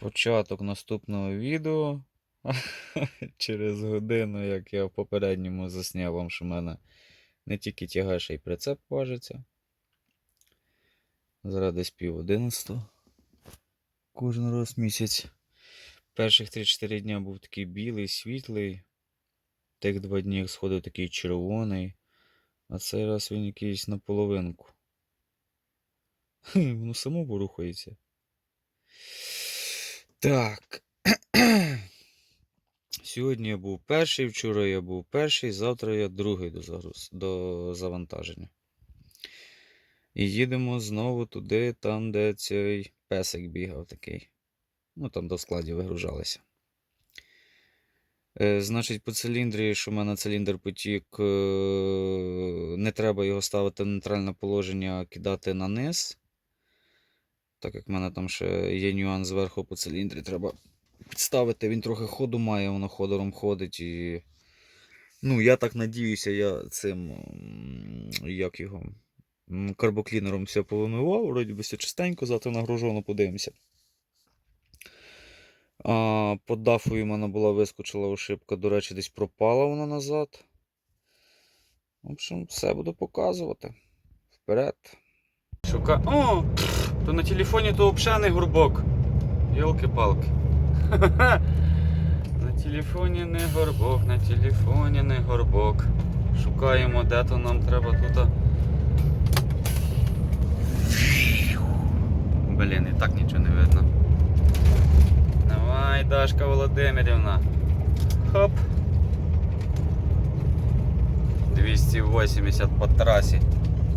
Початок наступного відео. Через годину, як я в попередньому засняв вам, що в мене не тільки тягач, а й прицеп важиться. Зараз десь пів одинадцятого. Кожен раз місяць. Перших 3-4 дня був такий білий, світлий. Тих два дні сходив такий червоний. А цей раз він якийсь наполовинку. Воно само порухається. Так. Сьогодні я був перший, вчора я був перший, завтра я другий до, загруз... до завантаження. І їдемо знову туди, там, де цей песик бігав такий. Ну, там до складів вигружалися. Е, значить, по циліндрі, що в мене циліндр потік, е, не треба його ставити в нейтральне положення, а кидати на низ. Так як в мене там ще є нюанс зверху по циліндрі, треба підставити. Він трохи ходу має, воно ходором ходить і. Ну, я так надіюся, я цим. Як його? Карбоклінером все повимивав, вроді би все чистенько, завтра нагружено подивимося. А, по дафою в мене була вискочила ошибка, до речі, десь пропала вона назад. В общем, все буду показувати. Вперед. Шука. О! То на телефоні то взагалі не горбок. Йолки-палки. На телефоні не горбок, на телефоні не горбок. Шукаємо, де то нам треба тут. Блін, і так нічого не видно. Давай, Дашка Володимирівна. Хоп. 280 по трасі.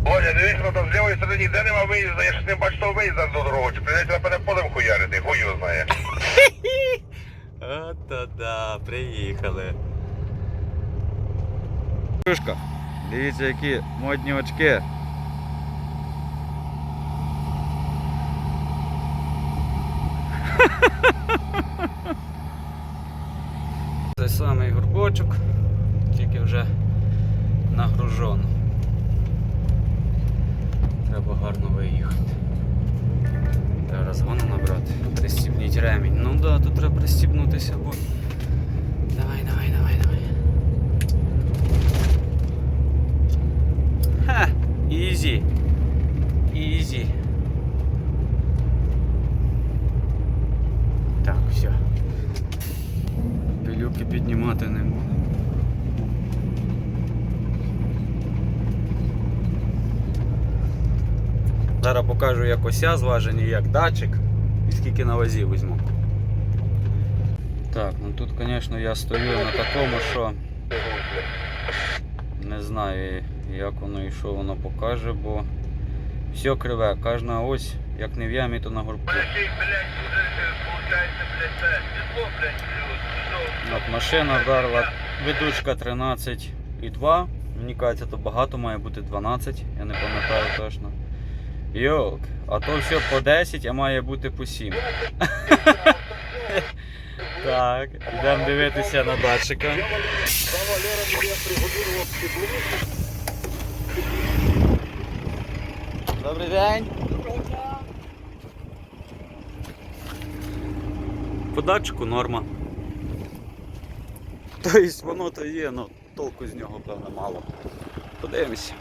Оля, дивись, ну там з лівої сторони ніде нема виїзду, я ж не бачу того виїзду до дорогу. Чи прийдеться на мене полем хуярити, хуй його знає. Ото да, приїхали. Шушка, дивіться, які модні очки. Той самий горбочок, тільки вже нагружено. Треба гарно виїхати. Треба розгону набрати. Пристібніть ремінь. Ну да, тут треба пристібнутися, бо. Давай, давай, давай, давай. Ха! Ізі. Ізі. Так, все. Пилюки піднімати не буду. Зараз покажу як ося зважені, як датчик і скільки на вазі візьму. Так, ну тут, звісно, я стою на такому, що не знаю, як воно і що воно покаже, бо все криве, кожна ось, як не в ямі, то на горбку. От машина вдарила ведучка 13,2. Мені кажеться, то багато має бути 12, я не пам'ятаю точно. Йолк, а то все по 10, а має бути по 7. Так, йдемо дивитися на датчика. Добрий день. По датчику норма. Тобто воно то є, але толку з нього певно мало. Подивимось.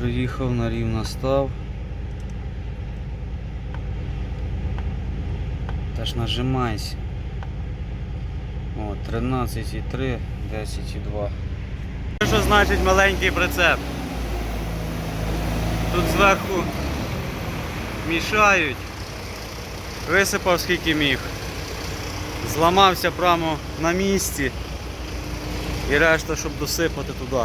Приїхав на рівно став. Та нажимайся. О, 13,3, 10,2. Що значить маленький прицеп? Тут зверху мішають. Висипав скільки міг. Зламався прямо на місці. І решта, щоб досипати туди.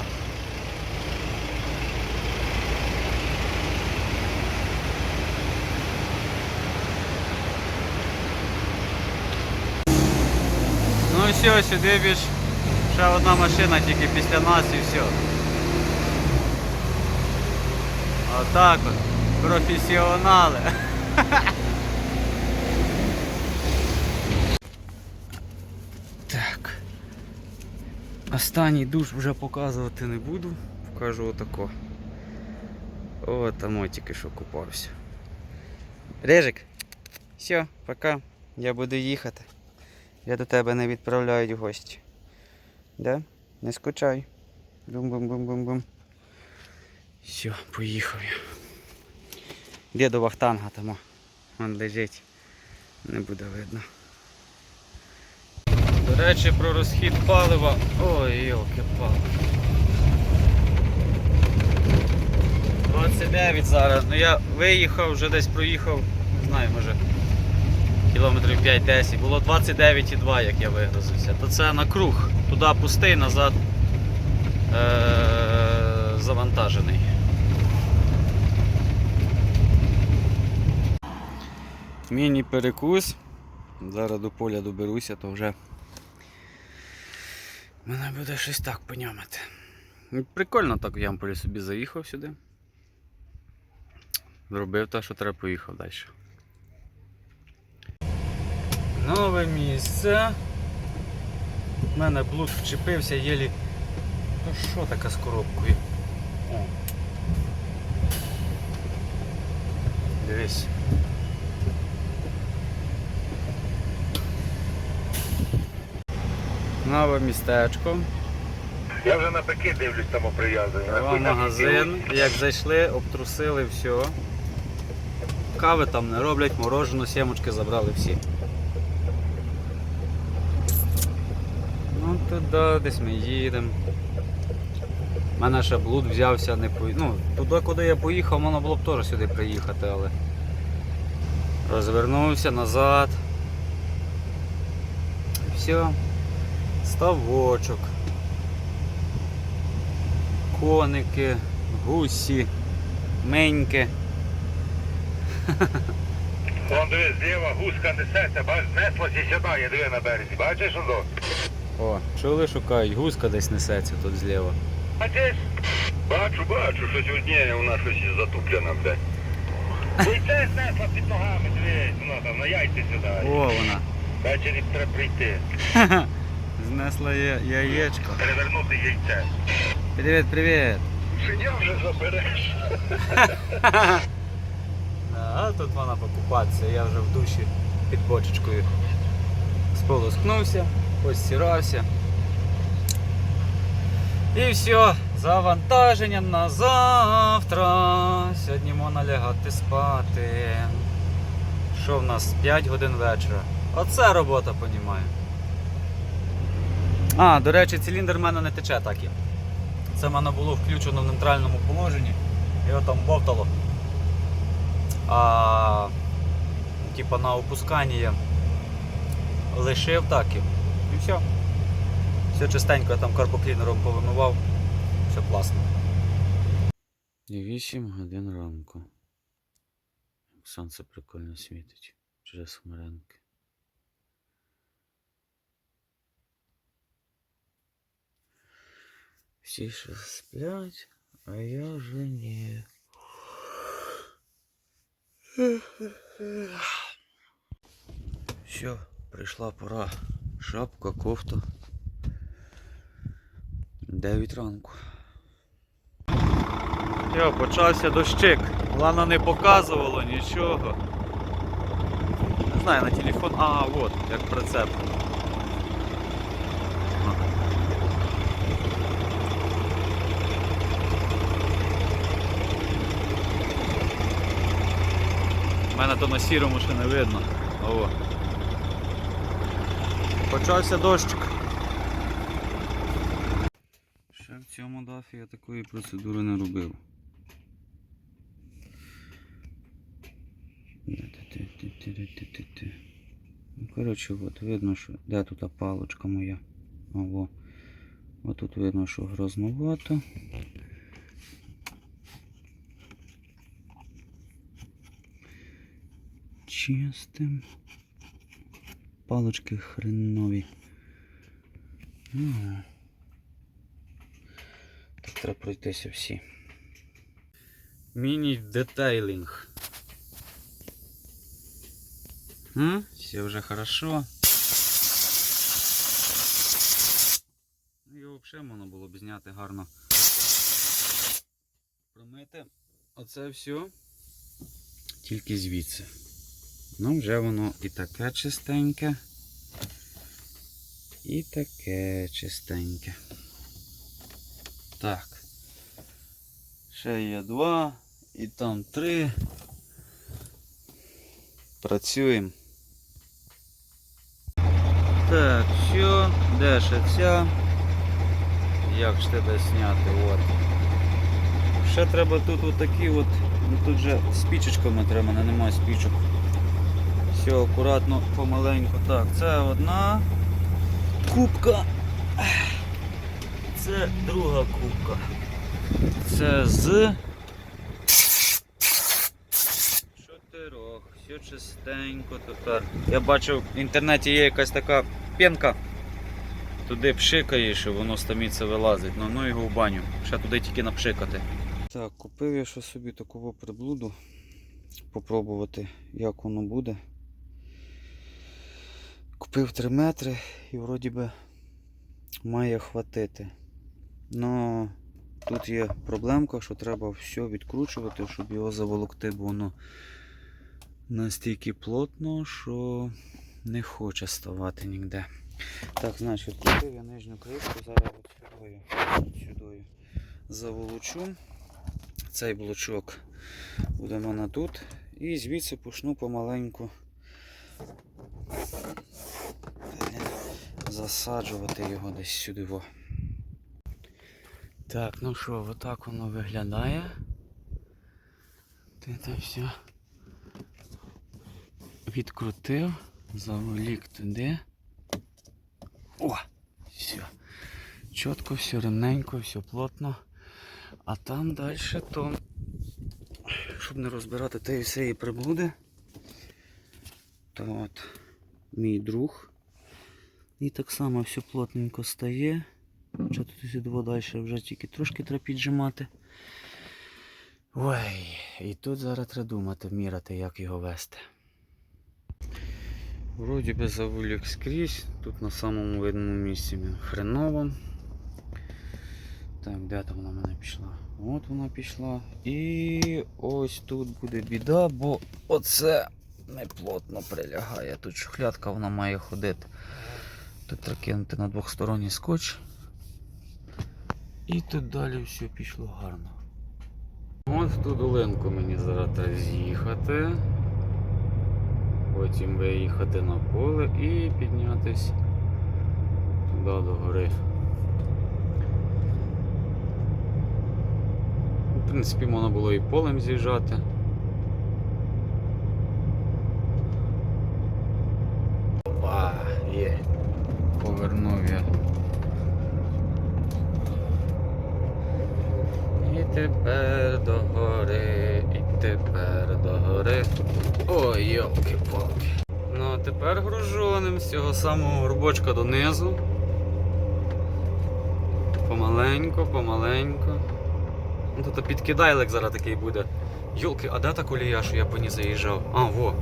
Все, сюди більш ще одна машина тільки після нас і все. Отак от. Професіонали. Так. Останній душ вже показувати не буду. Покажу отако. О, там тільки що купався. Режик. Все, пока. Я буду їхати. Я до тебе не відправляють гості. Да? Не скучай. Бум-бум-бум-бум-бум. Все, поїхав я. Де до Вахтанга там? Вон лежить. Не буде видно. До речі, про розхід палива. Ой, йолки палива. 29 зараз. Ну я виїхав, вже десь проїхав, не знаю, може кілометрів 5-10. Було 29,2, як я вигрузився. То це на круг. Туди пустий, назад е- завантажений. Міні-перекус. Зараз до поля доберуся, то вже мене буде щось так понямати. Ну, Прикольно так в Ямполі собі заїхав сюди. Зробив те, що треба, поїхав далі. Нове місце. У мене блуд вчепився, єлі. Ну що таке з коробкою? О. Дивись. Нове містечко. Я вже на пики дивлюсь там прив'язаний. Два магазин. Як зайшли, обтрусили все. Кави там не роблять, морожену, сімочки забрали всі. Ну туди десь ми їдемо. У мене ще блуд взявся, не по... Ну, туди, куди я поїхав, можна було б теж сюди приїхати, але. Розвернувся назад. Все. Ставочок коники, гусі, меньки. Вон дивись, зліва гуска несеться, бач, знеслась і сідає, диви на березі. Бачиш, Ондо? О, чули шукають, гуска десь несеться тут зліва. Бачиш? Бачу, бачу, щось одніє у нас щось затуплено, блядь. І це знесла під ногами, дивись, воно там на яйці сідає. О, вона. Ввечері треба прийти, Знесла я- яєчко. перевернути яйце. Привіт, привіт. Синя вже забереш. А тут вона покупатися, я вже в душі під бочечкою сполоскнувся, постирався. І все, завантаження на завтра. Сьогодні можна лягати спати. Що в нас? 5 годин вечора. Оце робота, понімаю. А, до речі, циліндр в мене не тече так і. Це в мене було включено в нейтральному положенні. Його там бовтало. А, типа на опусканні я лишив так і. І все. Все чистенько, я там карбоклінером повимивав. Все класно. 8 годин ранку. Сонце прикольно світить через хмаринки. Всі ще сплять, а я вже ні. Все, прийшла пора. Шапка, кофта. 9 ранку. Йо, почався дощик. Лана не показувало нічого. Не знаю, на телефон. А, от, як прицеп. У мене то на сірому ще не видно. О. Почався дощик. Ще в цьому дафі я такої процедури не робив. Ну, коротше, от видно, що де тут палочка моя. Ого. Ось тут видно, що грознувато. Чистим. Палочки хренові. Ну, так треба пройтися всі. Міні-детейлінг. Все вже хорошо. Ну, Його взагалі можна було б зняти гарно. Промити оце все тільки звідси. Ну, вже воно і таке чистеньке. І таке чистеньке. Так. Ще є два, і там три. Працюємо. Так, що, де ще ця? Як ж тебе зняти? От. Ще треба тут отакі от. Ну тут же спічечками треба, в мене немає спічок. Все, акуратно, помаленьку. Так, це одна кубка. Це друга кубка. Це з чотирьох. Все чистенько тепер. Я бачив в інтернеті є якась така пенка. Туди пшикаєш і воно стаміться вилазить. Ну, ну його в баню. Ще туди тільки напшикати. Так, купив я ще собі таку приблуду. Попробувати, як воно буде. Купив 3 метри і вроді би має хватити. Но тут є проблемка, що треба все відкручувати, щоб його заволокти, бо воно настільки плотно, що не хоче ставати ніде. Так, значить, купив я нижню кришку, зараз сюди, сюди заволочу. Цей блочок буде в мене тут. І звідси почну помаленьку засаджувати його десь сюди. Во. Так, ну що, отак воно виглядає. Ти це все відкрутив, заволік туди. О! Все. Чітко, все рівненько, все плотно. А там далі то, щоб не розбирати тієї всієї приблуди, то от мій друг. І так само все плотненько стає. Що тут сюди далі вже тільки трошки треба піджимати. Ой, і тут зараз треба думати, міряти, як його вести. Вроді би завулік скрізь, тут на самому видному місці він хреново. Так, де там вона мене пішла? От вона пішла. І ось тут буде біда, бо оце не плотно прилягає. Тут шухлядка вона має ходити. Тут кинути на двохсторонній скотч. І тут далі все пішло гарно. От в ту долинку мені зараз треба з'їхати. Потім виїхати на поле і піднятись туди до гори. В принципі, можна було і полем з'їжджати. Є. Повернув я. І тепер до гори, і тепер до гори. Ой, йолки-палки. Ну а тепер гружоним з цього самого горбочка донизу. Помаленько, помаленько. Ну тут підкидайлик зараз такий буде. Йолки, а де та колія, що я по ній заїжджав? А, во.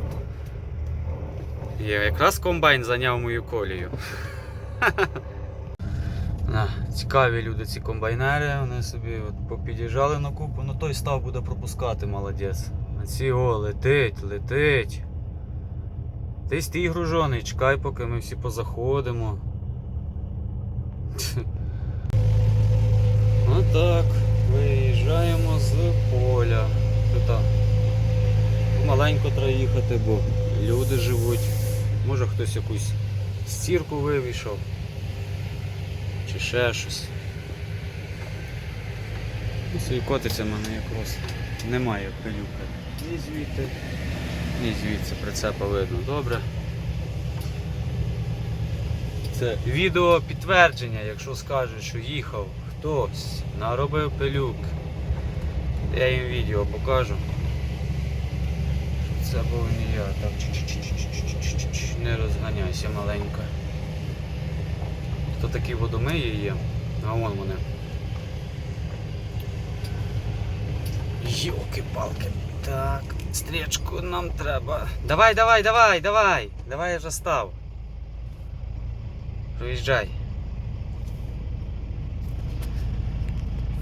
Є, якраз комбайн зайняв мою колію. Цікаві люди ці комбайнери, вони собі от попід'їжджали на купу, ну той став буде пропускати, молодець. А ці о, летить, летить. Ти стій гружений, чекай, поки ми всі позаходимо. Отак, виїжджаємо з поля. Тут маленько треба їхати, бо люди живуть. Може хтось якусь стірку вивішав. Чи ще щось. Ну, собі котиться в мене якраз. Немає пилюка. Ні звідти, ні звідси прицепа видно. Добре. Це відео підтвердження, якщо скажуть, що їхав хтось, наробив пилюк. Я їм відео покажу. Це був не я. Так. Не розганяйся маленько. То такі водомиї є, а вон вони. Йолки-палки. Так, стрічку нам треба. Давай, давай, давай, давай! Давай я вже став. Проїжджай.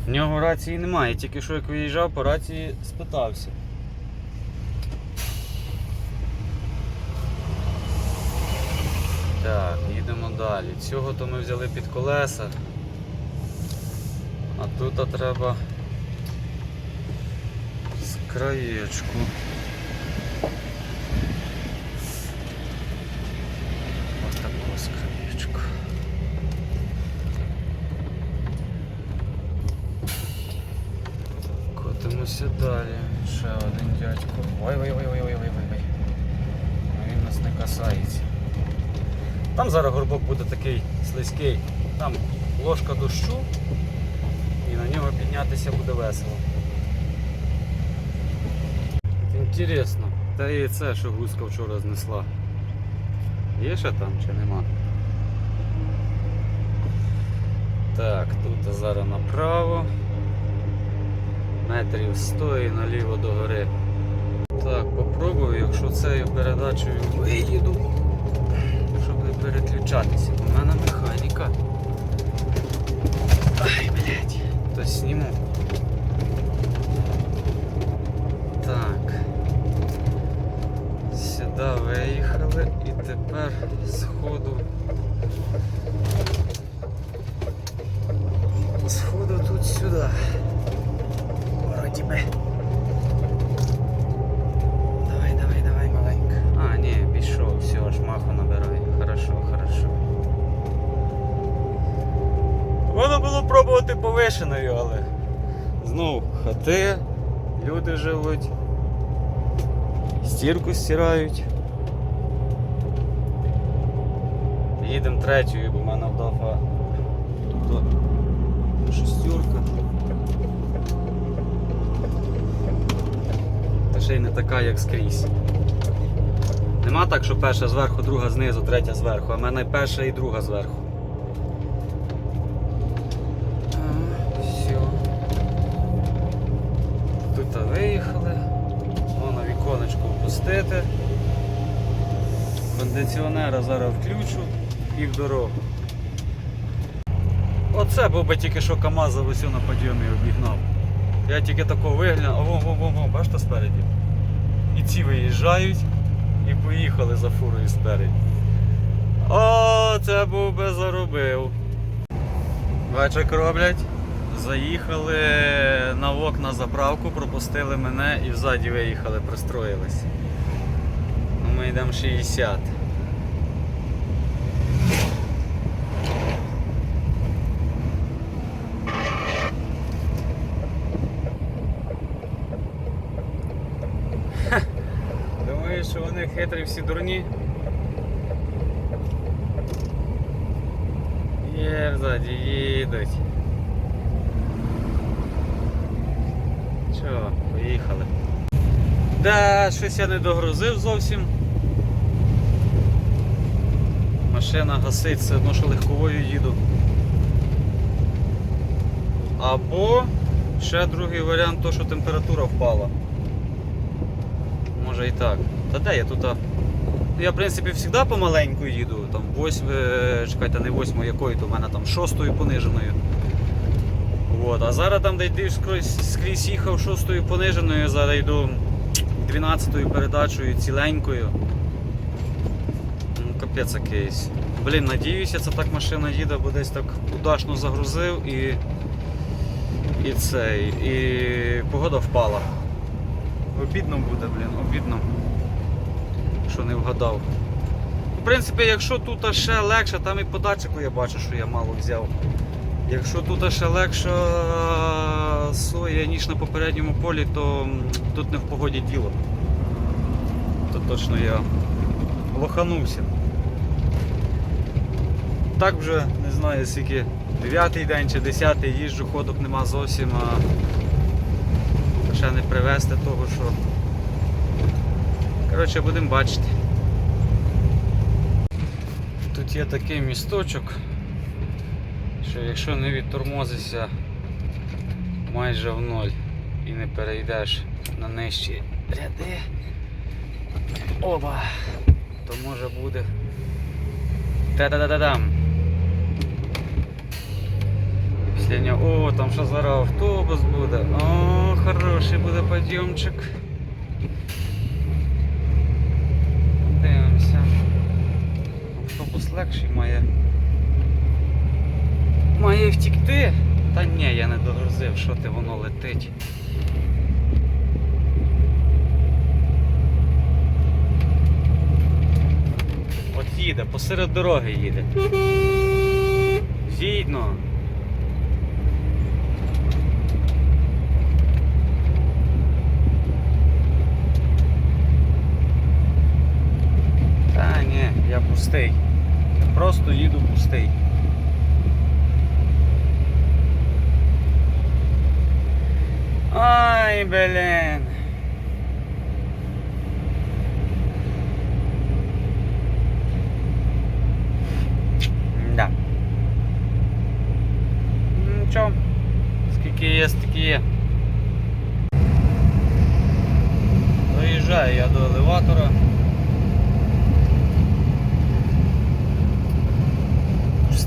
В нього рації немає, тільки що як виїжджав, по рації спитався. Далі. Цього то ми взяли під колеса. А тут треба з краєчку. Котимося далі. Ще один дядько. Ой, ой, ой, ой, ой, ой, ой, ой. Він нас не касається. Там зараз горбок буде такий слизький. Там ложка дощу і на нього піднятися буде весело. Інтересно, та і це, що гуска вчора знесла. Є ще там чи нема? Так, тут зараз направо. Метрів 100 і наліво до гори. Так, попробую, якщо цією передачею виїду, переключатися. У мене механіка. Ай, блядь. То сніму. Так. Сюди виїхали і тепер. Сходу стірку стирають. Їдемо третьою, бо в мене вдома тут шестерка. Та ще й не така, як скрізь. Нема так, що перша зверху, друга знизу, третя зверху, а в мене перша і друга зверху. А. Тут виїхали. Впустити. Кондиціонера зараз включу і в дорогу. Оце був би тільки що КАМАЗ за усю на підйомі обігнав. Я тільки тако виглянув, о, во, во, во, бачите спереді? І ці виїжджають і поїхали за фурою спереді. О, це був би заробив. Бач, як роблять. Заїхали на вок на заправку, пропустили мене і взаді виїхали, пристроїлись. Ми йдемо 60. Думаєш, що вони хитрі всі дурні? Є, ззаді їдуть. Чо, поїхали. Да, щось я не догрузив зовсім. Машина гасить, все що легковою їду. Або ще другий варіант, то що температура впала. Може і так. Та де я тут? Ну, Я в принципі завжди помаленьку їду, там 8, чекайте, не 8, якої, то в мене там 6 пониженою. От, а зараз там де йдеш скрізь, скрізь їхав 6 пониженою, зараз йду 12 передачею ціленькою. Капець якийсь. Блін, надіюся, це так машина їде, бо десь так удачно загрузив і. І цей. І погода впала. Обідно буде, блін, обідно. Що не вгадав. В принципі, якщо тут ще легше, там і по датчику я бачу, що я мало взяв. Якщо тут ще легша соя, ніж на попередньому полі, то тут не в погоді діло. То точно я лоханувся. Так вже не знаю скільки 9 день чи 10 їжджу, ходок нема зовсім, а ще не привезти того, що. Коротше, будемо бачити. Тут є такий місточок, що якщо не відтормозишся майже в ноль і не перейдеш на нижчі ряди, оба, то може буде та-да-да-да-дам. Нього, о, там що зараз автобус буде. О, хороший буде підйомчик. Дивимося. Автобус легший має має втікти. Та ні, я не догрузив, що ти воно летить. От їде, посеред дороги їде. Видно. Та ні, я пустий. Просто їду пустий. Ай, блін. Да. Нічого. Скільки є, стільки є. Доїжджаю я до елеватора.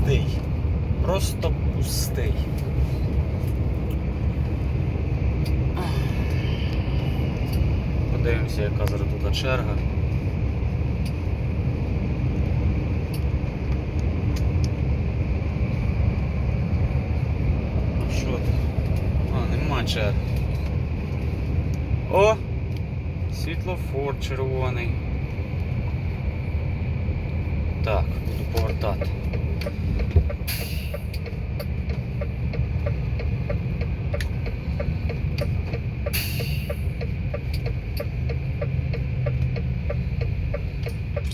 Пустий. Просто пустий. Подивимося, яка зараз тут черга. А що тут? А, нема черги. О! Світлофор червоний. Так, буду повертати.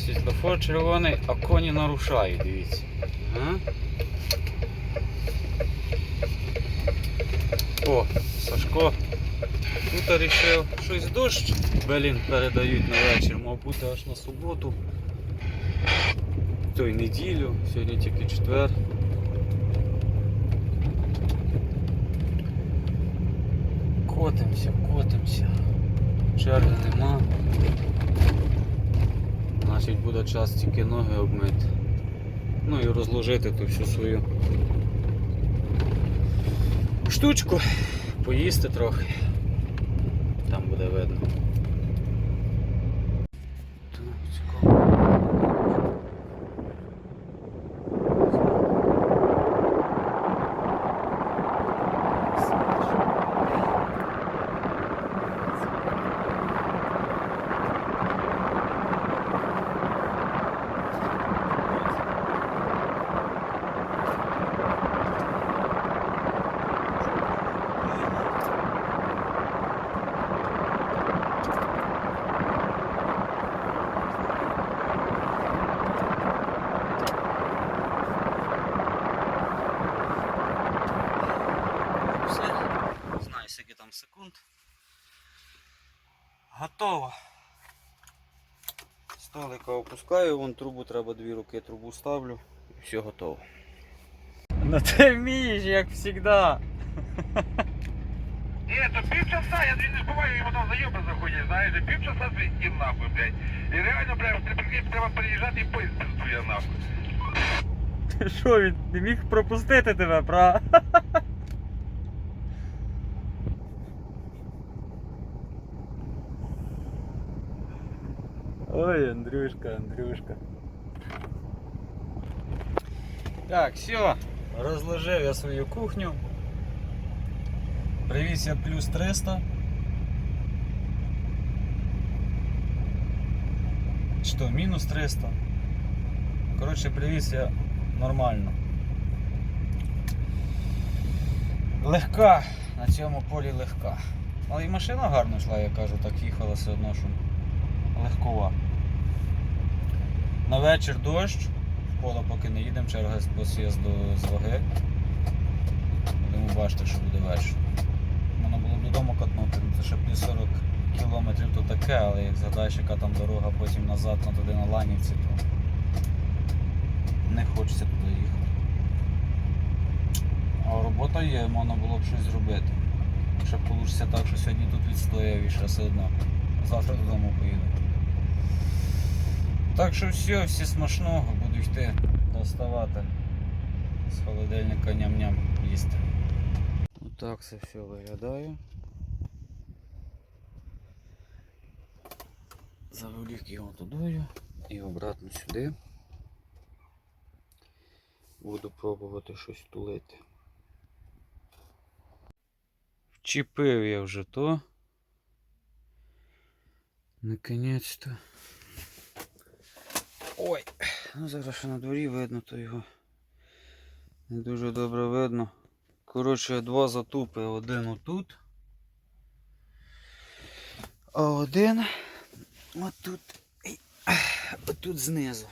Світлофор червоний, а коні нарушають, дивіться. Ага. О, Сашко тут рішив щось дощ, блін, передають на вечір, мав бути аж на суботу. То й неділю, сьогодні тільки четвер. Котимся, котимся. Черги нема. Значить буде час тільки ноги обмити. Ну і розложити ту всю свою штучку, поїсти трохи. Там буде видно. Так, цікаво. Все. Не знаю, скільки там секунд. Готово. Столика опускаю, вон трубу треба дві руки, трубу ставлю і все готово. Ну ти вмієш, як завжди. Ні, то півчаса, я не буваю, йому там заєби заходять, знаєш, і півчаса звідти нахуй, блядь. І реально, блядь, треба, треба переїжджати і поїзд пиздує нахуй. Що він не міг пропустити тебе, пра? Ой, Андрюшка, Андрюшка. Так, все, розложив я свою кухню. Привіз я плюс 300. Что, мінус 300? Коротше, привіз я нормально. Легка, на цьому полі легка. Але і машина гарно йшла, я кажу, так їхала все одно, що легкова. На вечір дощ, в поле поки не їдемо, черга по з'їзду з ваги. Будемо бачити, що буде вечір. Можна було б додому катнути, ну, це ще плюс 40 кілометрів то таке, але як згадаєш, яка там дорога потім назад на туди на Ланівці, то не хочеться туди їхати. А робота є, можна було б щось зробити. Ще вийде так, що сьогодні тут відстояв і ще все одно. Завтра додому поїду. Так що все, всі смачного, буду йти доставати з холодильника ням-ням їсти. Отак це все виглядає. Завелік його тудою і обратно сюди. Буду пробувати щось тулити. Вчепив я вже то. Наконець-то. Ой, ну зараз ще на дворі видно, то його не дуже добре видно. Коротше, два затупи, один отут. А один отут. Отут знизу.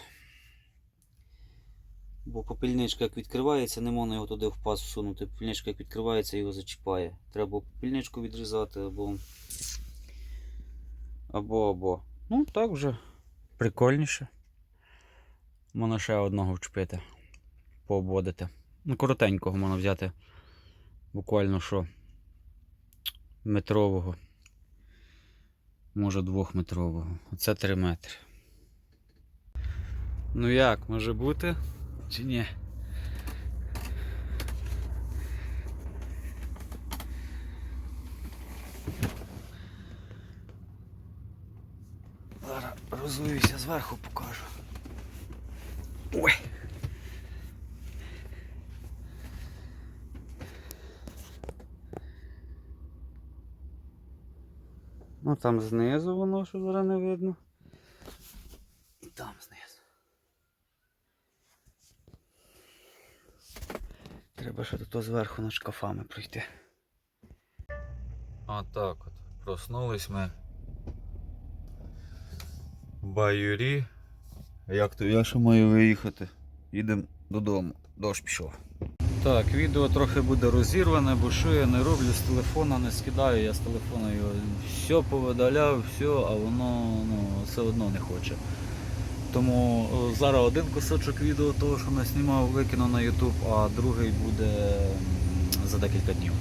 Бо попільничка як відкривається, не можна його туди в паз всунути. Попільничка як відкривається, його зачіпає. Треба попільничку відрізати або. Або або. Ну, так вже прикольніше. Можна ще одного вчепити. Пообводити. Ну, коротенького можна взяти. Буквально що. Метрового. Може двохметрового. Оце 3 метри. Ну як, може бути? Чи ні? Зараз розвився зверху покажу. Ой. Ну там знизу воно що зараз не видно. І там знизу. Треба ще тут зверху над шкафами пройти. Так от. Проснулись ми. Баюрі. Як то я ще маю виїхати? Їдемо додому. Дощ пішов. Так, відео трохи буде розірване, бо що я не роблю з телефона, не скидаю, я з телефона його все повидаляв, все, а воно ну, все одно не хоче. Тому е, зараз один кусочок відео того, що наснімав, викину на YouTube, а другий буде за декілька днів.